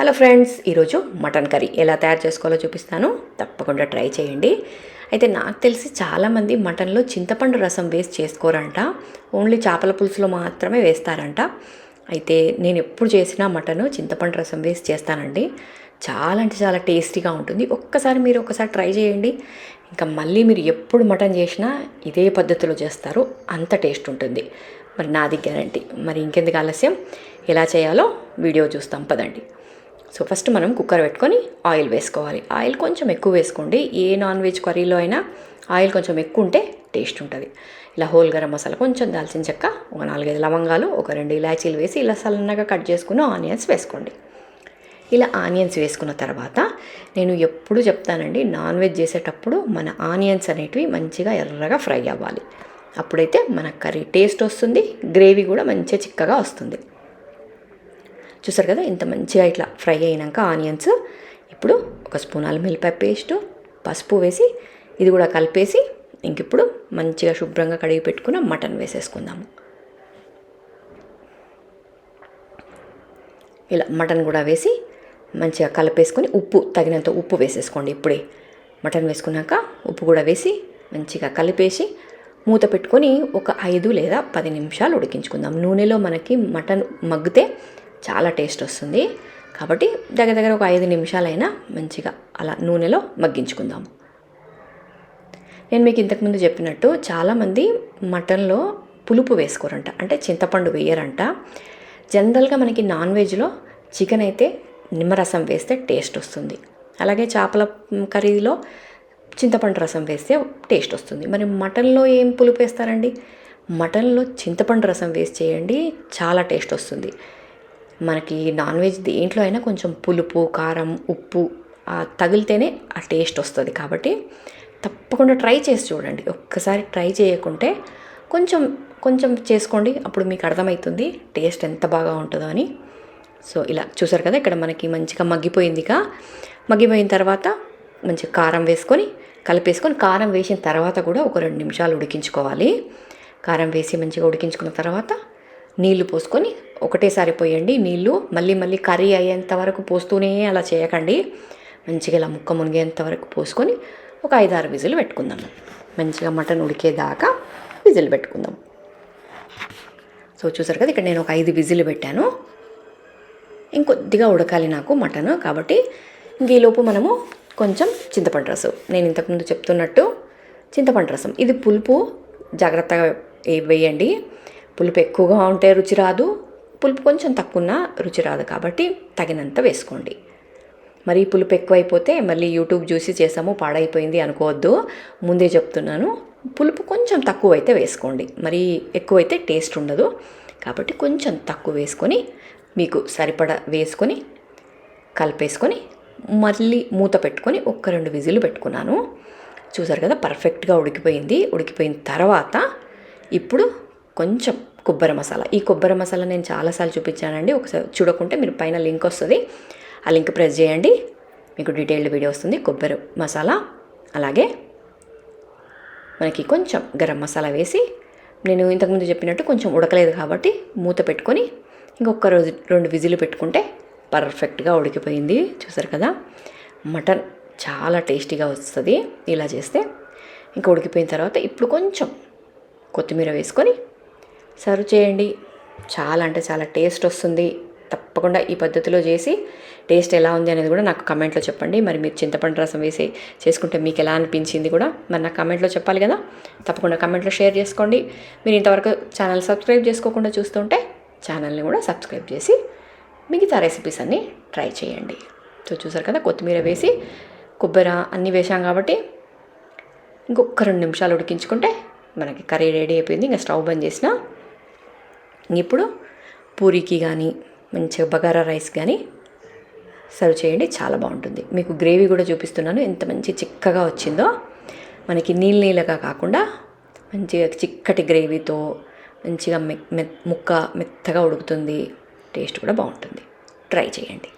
Hello friends ఈరోజు mutton curry ఎలా తయారు చేసుకోవాలో చూపిస్తాను. తప్పకుండా ట్రై చేయండి. అయితే నాకు తెలిసి చాలామంది మటన్లో చింతపండు రసం వేసి చేసుకోరంట. ఓన్లీ చేపల పులుసులో మాత్రమే వేస్తారంట. అయితే నేను ఎప్పుడు చేసినా మటన్ చింతపండు రసం వేసి చేస్తానండి. చాలా అంటే చాలా టేస్టీగా ఉంటుంది. ఒక్కసారి మీరు ఒకసారి ట్రై చేయండి. ఇంకా మళ్ళీ మీరు ఎప్పుడు మటన్ చేసినా ఇదే పద్ధతిలో చేస్తారు. అంత టేస్ట్ ఉంటుంది. మరి నాది గ్యారంటీ. మరి ఇంకెందుకు ఆలస్యం? ఎలా చేయాలో వీడియో చూస్తాం. పదండి. సో ఫస్ట్ మనం కుక్కర్ పెట్టుకొని ఆయిల్ వేసుకోవాలి. ఆయిల్ కొంచెం ఎక్కువ వేసుకోండి. ఏ నాన్ వెజ్ కర్రీలో అయినా ఆయిల్ కొంచెం ఎక్కువ ఉంటే టేస్ట్ ఉంటుంది. ఇలా హోల్ గరం మసాలా కొంచెం దాల్చిన చెక్క ఒక నాలుగైదు లవంగాలు ఒక రెండు ఇలాచీలు వేసి ఇలా సన్నగా కట్ చేసుకున్న ఆనియన్స్ వేసుకోండి. ఇలా ఆనియన్స్ వేసుకున్న తర్వాత నేను ఎప్పుడు చెప్తానండి నాన్ వెజ్ చేసేటప్పుడు మన ఆనియన్స్ అనేటివి మంచిగా ఎర్రగా ఫ్రై అవ్వాలి. అప్పుడైతే మన కర్రీ టేస్ట్ వస్తుంది గ్రేవీ కూడా మంచిగా చిక్కగా వస్తుంది. చూసారు కదా? ఇంత మంచిగా ఇట్లా ఫ్రై అయినాక ఆనియన్స్ ఇప్పుడు ఒక స్పూన్ అల్లం వెల్లిపాయ పేస్ట్ పసుపు వేసి ఇది కూడా కలిపేసి ఇంక ఇప్పుడు మంచిగా శుభ్రంగా కడిగి పెట్టుకున్న మటన్ వేసేసుకుందాము. ఇలా మటన్ కూడా వేసి మంచిగా కలిపేసుకొని ఉప్పు తగినంత ఉప్పు వేసేసుకోండి ఇప్పుడే. మటన్ వేసుకున్నాక ఉప్పు కూడా వేసి మంచిగా కలిపేసి మూత పెట్టుకొని ఒక ఐదు లేదా పది నిమిషాలు ఉడికించుకుందాం. నూనెలో మనకి మటన్ మగ్గితే చాలా టేస్ట్ వస్తుంది. కాబట్టి దగ్గర దగ్గర ఒక ఐదు నిమిషాలైనా మంచిగా అలా నూనెలో మగ్గించుకుందాము నేను మీకు ఇంతకుముందు చెప్పినట్టు చాలామంది మటన్లో పులుపు వేసుకోరంట. అంటే చింతపండు వేయరంట. జనరల్గా మనకి నాన్ వెజ్లో చికెన్ అయితే నిమ్మరసం వేస్తే టేస్ట్ వస్తుంది. అలాగే చేపల కర్రీలో చింతపండు రసం వేస్తే టేస్ట్ వస్తుంది. మరి మటన్లో ఏం పులుపు వేస్తారండి? మటన్లో చింతపండు రసం వేసి చేయండి చాలా టేస్ట్ వస్తుంది. మనకి నాన్ వెజ్ దేంట్లో అయినా కొంచెం పులుపు కారం ఉప్పు తగిలితేనే ఆ టేస్ట్ వస్తుంది. కాబట్టి తప్పకుండా ట్రై చేసి చూడండి. ఒక్కసారి ట్రై చేయకుంటే కొంచెం కొంచెం చేసుకోండి. అప్పుడు మీకు అర్థమవుతుంది టేస్ట్ ఎంత బాగా ఉంటుందో అని. సో ఇలా చూసారు కదా ఇక్కడ మనకి మంచిగా మగ్గిపోయిందిగా మగ్గిపోయిన తర్వాత మంచిగా కారం వేసుకొని కలిపేసుకొని కారం వేసిన తర్వాత కూడా ఒక రెండు నిమిషాలు ఉడికించుకోవాలి. కారం వేసి మంచిగా ఉడికించుకున్న తర్వాత నీళ్ళు పోసుకొని ఒకటేసారి పోయండి నీళ్ళు మళ్ళీ మళ్ళీ కర్రీ అయ్యేంత వరకు పోస్తూనే అలా చేయకండి. మంచిగా ఇలా ముక్క మునిగేంత వరకు పోసుకొని ఒక ఐదారు విజిల్ పెట్టుకుందాం. మంచిగా మటన్ ఉడికేదాకా విజిల్ పెట్టుకుందాం. సో చూసారు కదా ఇక్కడ నేను ఒక ఐదు విజిల్ పెట్టాను. ఇంకొద్దిగా ఉడకాలి నాకు మటన్ కాబట్టి ఈలోపు మనము కొంచెం చింతపండు రసం. నేను ఇంతకుముందు చెప్తున్నట్టు చింతపండు రసం. ఇది పులుపు జాగ్రత్తగా వేయండి. పులుపు ఎక్కువగా ఉంటే రుచి రాదు. పులుపు కొంచెం తక్కువ రుచి రాదు కాబట్టి తగినంత వేసుకోండి. మరి పులుపు ఎక్కువైపోతే మళ్ళీ యూట్యూబ్ చూసి చేసాము పాడైపోయింది అనుకోవద్దు. ముందే చెప్తున్నాను పులుపు కొంచెం తక్కువ అయితే వేసుకోండి. మరి ఎక్కువైతే టేస్ట్ ఉండదు. కాబట్టి కొంచెం తక్కువ వేసుకొని మీకు సరిపడా వేసుకొని కలిపేసుకొని మళ్ళీ మూత పెట్టుకొని ఒక్క రెండు విజిలు పెట్టుకున్నాను. చూసారు కదా పర్ఫెక్ట్గా ఉడికిపోయింది. ఉడికిపోయిన తర్వాత ఇప్పుడు కొంచెం కొబ్బరి మసాలా. ఈ కొబ్బరి మసాలా నేను చాలాసార్లు చూపించానండి. ఒకసారి చూడకుంటే మీరు పైన లింక్ వస్తుంది. ఆ లింక్ ప్రెస్ చేయండి. మీకు డీటెయిల్డ్ వీడియో వస్తుంది. కొబ్బరి మసాలా. అలాగే మనకి కొంచెం గరం మసాలా వేసి నేను ఇంతకుముందు చెప్పినట్టు కొంచెం ఉడకలేదు కాబట్టి మూత పెట్టుకొని ఇంకొక రోజు రెండు విజిలు పెట్టుకుంటే పర్ఫెక్ట్గా ఉడికిపోయింది. చూసారు కదా? మటన్ చాలా టేస్టీగా వస్తుంది. ఇలా చేస్తే ఇంకా ఉడికిపోయిన తర్వాత ఇప్పుడు కొంచెం కొత్తిమీర వేసుకొని సర్వ్ చేయండి. చాలా అంటే చాలా టేస్ట్ వస్తుంది. తప్పకుండా ఈ పద్ధతిలో చేసి టేస్ట్ ఎలా ఉంది అనేది కూడా నాకు కమెంట్లో చెప్పండి. మరి మీరు చింతపండు రసం వేసి చేసుకుంటే మీకు ఎలా అనిపించింది కూడా మరి నాకు కమెంట్లో చెప్పాలి కదా. తప్పకుండా కమెంట్లో షేర్ చేసుకోండి. మీరు ఇంతవరకు ఛానల్ సబ్స్క్రైబ్ చేసుకోకుండా చూస్తుంటే ఛానల్ని కూడా సబ్స్క్రైబ్ చేసి మిగతా రెసిపీస్ అన్నీ ట్రై చేయండి. సో చూసారు కదా కొత్తిమీర వేసి కొబ్బరి అన్నీ వేసాం కాబట్టి ఇంకొక రెండు నిమిషాలు ఉడికించుకుంటే మనకి కర్రీ రెడీ అయిపోయింది. ఇంకా స్టవ్ బంద్ చేసినా ఇప్పుడు పూరీకి కానీ మంచిగా బగారా రైస్ కానీ సర్వ్ చేయండి చాలా బాగుంటుంది. మీకు గ్రేవీ కూడా చూపిస్తున్నాను ఎంత మంచి చిక్కగా వచ్చిందో. మనకి నీళ్ళ నీళ్ళగా కాకుండా మంచిగా చిక్కటి గ్రేవీతో మంచిగా మె ముక్క మెత్తగా ఉడుకుతుంది. టేస్ట్ కూడా బాగుంటుంది. ట్రై చేయండి.